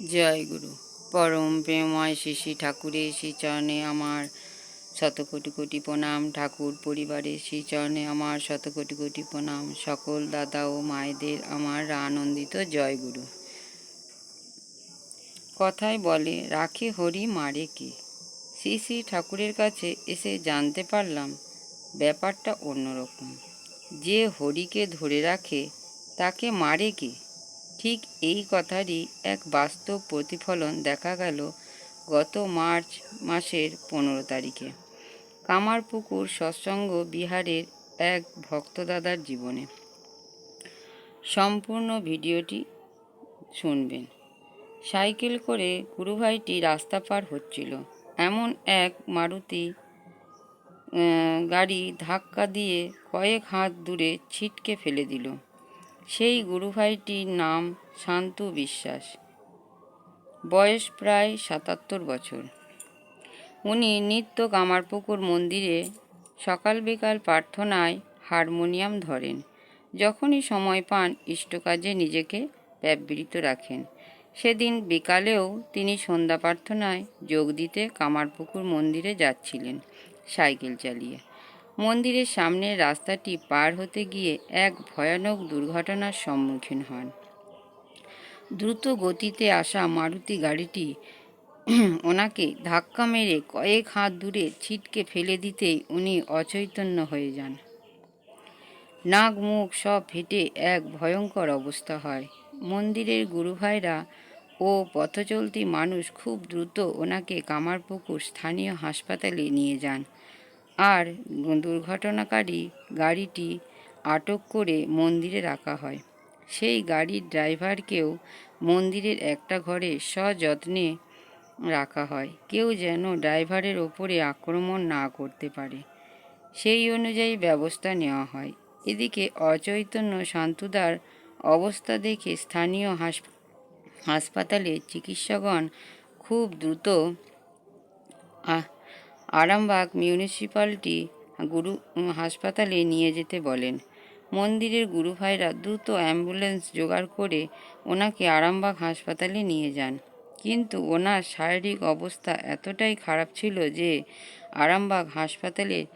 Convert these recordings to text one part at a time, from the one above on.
জয় গুরু। পরম প্রেমময় শ্রী শ্রী ঠাকুরের শ্রী চরণে আমার শত কোটি কোটি প্রণাম। ঠাকুর পরিবারের শ্রী চরণে আমার শত কোটি কোটি প্রণাম। সকল দাদা ও মায়েদের আমার আনন্দিত জয় গুরু। কথায় বলে, রাখে হরি মারে কে? শ্রী শ্রী ঠাকুরের কাছে এসে জানতে পারলাম, ব্যাপারটা অন্যরকম। যে হরিকে ধরে রাখে, তাকে মারে কে? ঠিক এই কথারই এক বাস্তব প্রতিফলন দেখা গেল গত মার্চ মাসের পনেরো তারিখে। কামারপুকুর সৎসঙ্গ বিহারের এক ভক্তদাদার জীবনে। সম্পূর্ণ ভিডিওটি শুনবেন। সাইকেল করে গুরুভাইটি রাস্তা পার হচ্ছিল। এমন এক মারুতি গাড়ি ধাক্কা দিয়ে কয়েক হাত দূরে ছিটকে ফেলে দিল। সেই গুরুভাইটির নাম শান্তু বিশ্বাস। বয়স প্রায় সাতাত্তর বছর। উনি নিত্য কামারপুকুর মন্দিরে সকাল বিকাল প্রার্থনায় হারমোনিয়াম ধরেন। যখনই সময় পান ইষ্টকাজে নিজেকে ব্যবহৃত রাখেন। সেদিন বিকালেও তিনি সন্ধ্যা প্রার্থনায় যোগ দিতে কামারপুকুর মন্দিরে যাচ্ছিলেন, সাইকেল চালিয়ে। মন্দিরের সামনের রাস্তাটি পার হতে গিয়ে এক ভয়ানক দুর্ঘটনার সম্মুখীন হন। দ্রুত গতিতে আসা মারুতি গাড়িটি ওনাকে ধাক্কা মেরে কয়েক হাত দূরে ছিটকে ফেলে দিতেই উনি অচৈতন্য হয়ে যান। নাক, মুখ সব ফেটে এক ভয়ঙ্কর অবস্থা হয়। মন্দিরের গুরুভাইরা ও পথচলতি মানুষ খুব দ্রুত ওনাকে কামারপুকুর স্থানীয় হাসপাতালে নিয়ে যান। আর দুর্ঘটনাকারী গাড়িটি আটক করে মন্দিরে রাখা হয়। সেই গাড়ির ড্রাইভারকেও মন্দিরের একটা ঘরে সযত্নে রাখা হয়। কেউ যেন ড্রাইভারের ওপরে আক্রমণ না করতে পারে। সেই অনুযায়ী ব্যবস্থা নেওয়া হয়। এদিকে অচৈতন্য শান্তুদার অবস্থা দেখে স্থানীয় হাস হাসপাতালে চিকিৎসকগণ খুব দ্রুত আরামবাগ মিউনিসিপ্যালিটি গুরু হাসপাতালে নিয়ে যেতে বলেন। মন্দিরের গুরু ভাইরা দ্রুত অ্যাম্বুলেন্স জোগাড় করে ওনাকে আরামবাগ হাসপাতালে নিয়ে যান। কিন্তু ওনার শারীরিক অবস্থা এতটাই খারাপ ছিল যে আরামবাগ হাসপাতালে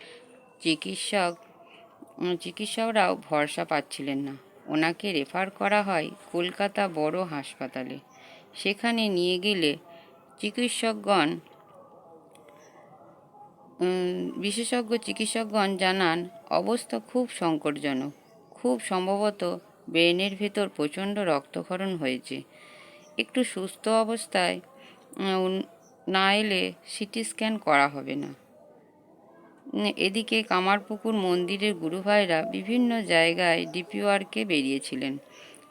চিকিৎসক চিকিৎসকরাও ভরসা পাচ্ছিলেন না। ওনাকে রেফার করা হয় কলকাতা বড় হাসপাতালে। সেখানে নিয়ে গেলে চিকিৎসকগণ বিশেষজ্ঞ চিকিৎসকগণ জানান, অবস্থা খুব সংকটজনক। খুব সম্ভবত ব্রেনের ভেতর প্রচণ্ড রক্তক্ষরণ হয়েছে। একটু সুস্থ অবস্থায় না এলে সিটি স্ক্যান করা হবে না। এদিকে কামারপুকুর মন্দিরের গুরুভাইরা বিভিন্ন জায়গায় ডিপিওয়ার্কে বেরিয়েছিলেন।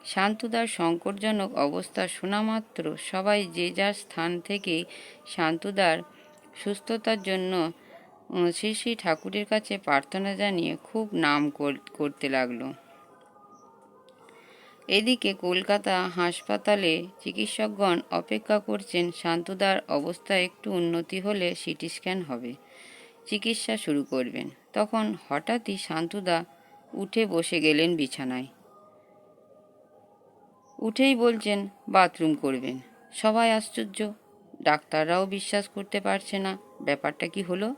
শান্তুদার সংকটজনক অবস্থা শোনামাত্র সবাই যে যার স্থান থেকে শান্তুদার সুস্থতার জন্য শ্রী শ্রী ঠাকুরের কাছে প্রার্থনা জানিয়ে খুব নাম কর- করতে লাগল। এদিকে কলকাতা হাসপাতালে চিকিৎসকগণ অপেক্ষা করছেন, শান্তুদার অবস্থা একটু উন্নতি হলে সিটি স্ক্যান হবে, চিকিৎসা শুরু করবেন। তখন হঠাৎই শান্তুদা উঠে বসে গেলেন বিছানায়। উঠেই বলছেন, বাথরুম করবেন। সবাই আশ্চর্য, ডাক্তাররাও বিশ্বাস করতে পারছে না, ব্যাপারটা কি হলো?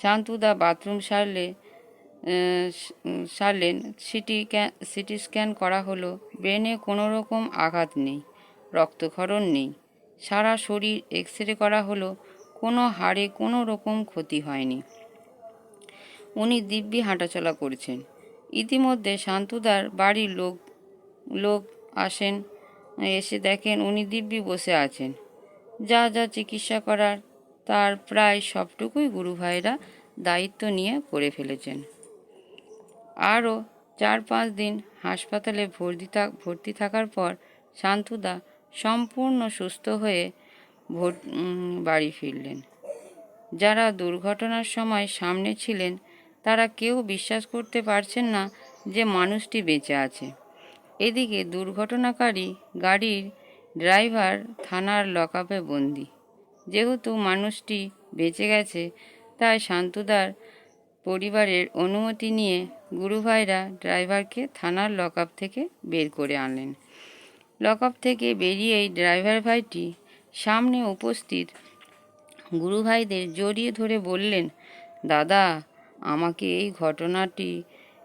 শান্তুদা বাথরুম সারলে সারলেন। সিটি সিটি স্ক্যান করা হলো। ব্রেনে কোনো রকম আঘাত নেই, রক্তক্ষরণ নেই। সারা শরীর এক্স রে করা হলো। কোনো হাড়ে কোনো রকম ক্ষতি হয়নি। উনি দিব্যি হাঁটাচলা করছেন। ইতিমধ্যে শান্তুদার বাড়ির লোক লোক আসেন, এসে দেখেন উনি দিব্যি বসে আছেন। যা যা চিকিৎসা করার তার প্রায় সবটুকুই গুরু ভাইরা দায়িত্ব নিয়ে করে ফেলেছেন। আরও চার পাঁচ দিন হাসপাতালে ভর্তি ভর্তি থাকার পর শান্তুদা সম্পূর্ণ সুস্থ হয়ে বাড়ি ফিরলেন। যারা দুর্ঘটনার সময় সামনে ছিলেন, তারা কেউ বিশ্বাস করতে পারছেন না যে মানুষটি বেঁচে আছে। এদিকে দুর্ঘটনাকারী গাড়ির ড্রাইভার থানার লকআপে বন্দি। যেহেতু মানুষটি বেঁচে গেছে, তাই শান্তুদার পরিবারের অনুমতি নিয়ে গুরুভাইরা ড্রাইভারকে থানার লকআপ থেকে বের করে আনলেন। লকআপ থেকে বেরিয়েই ড্রাইভার ভাইটি সামনে উপস্থিত গুরুভাইদের জড়িয়ে ধরে বললেন, দাদা, আমাকে এই ঘটনাটি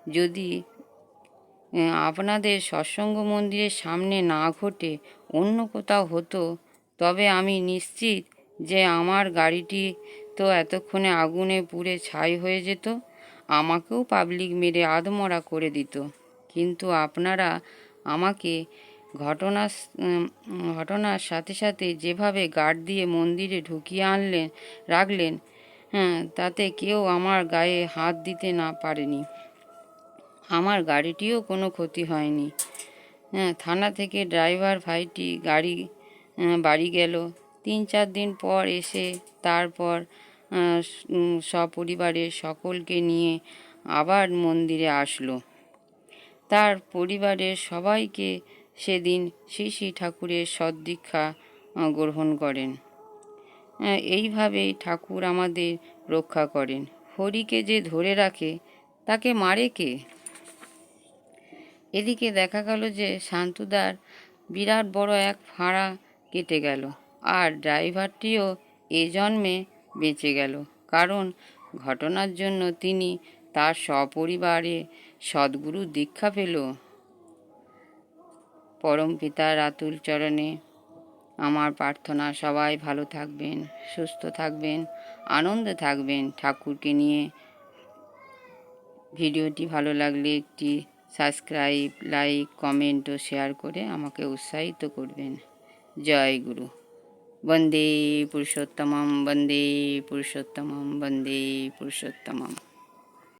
যদি আপনাদের সৎসঙ্গ মন্দিরের সামনে না ঘটে অন্য কোথাও হতো, তবে আমি নিশ্চিত যে আমার গাড়িটি তো এতক্ষণে আগুনে পুড়ে ছাই হয়ে যেত, আমাকেও পাবলিক মেরে আধমরা করে দিত। কিন্তু আপনারা আমাকে ঘটনা ঘটনার সাথে সাথে যেভাবে গার্ড দিয়ে মন্দিরে ঢুকিয়ে আনলেন রাখলেন হ্যাঁ তাতে কেউ আমার গায়ে হাত দিতে না পারেনি। আমার গাড়িটিও কোনো ক্ষতি হয়নি। হ্যাঁ থানা থেকে ড্রাইভার ভাইটি গাড়ি বাড়ি গেল। তিন চার দিন পর এসে তারপর সপরিবারের সকলকে নিয়ে আবার মন্দিরে আসলো। তার পরিবারের সবাইকে সেদিন শ্রী শ্রী ঠাকুরের সদ্দীক্ষা গ্রহণ করেন। এইভাবেই ঠাকুর আমাদের রক্ষা করেন। হরিকে যে ধরে রাখে, তাকে মারে কে? এদিকে দেখা গেল যে শান্তুদার বিরাট বড় এক ফাঁড়া কেটে গেল। আর ড্রাইভারটিও এ জন্মে বেঁচে গেল। কারণ ঘটনার জন্য তিনি তার সপরিবারে সদ্গুরু দীক্ষা পেল। পরম পিতার আতুল চরণে আমার প্রার্থনা, সবাই ভালো থাকবেন, সুস্থ থাকবেন, আনন্দে থাকবেন। ঠাকুরকে নিয়ে ভিডিওটি ভালো লাগলে একটি সাবস্ক্রাইব, লাইক, কমেন্ট ও শেয়ার করে আমাকে উৎসাহিত করবেন। জয় গুরু। বন্দে পুরুষোত্তমম বন্দে পুরুষোত্তমম বন্দে পুরুষোত্তমম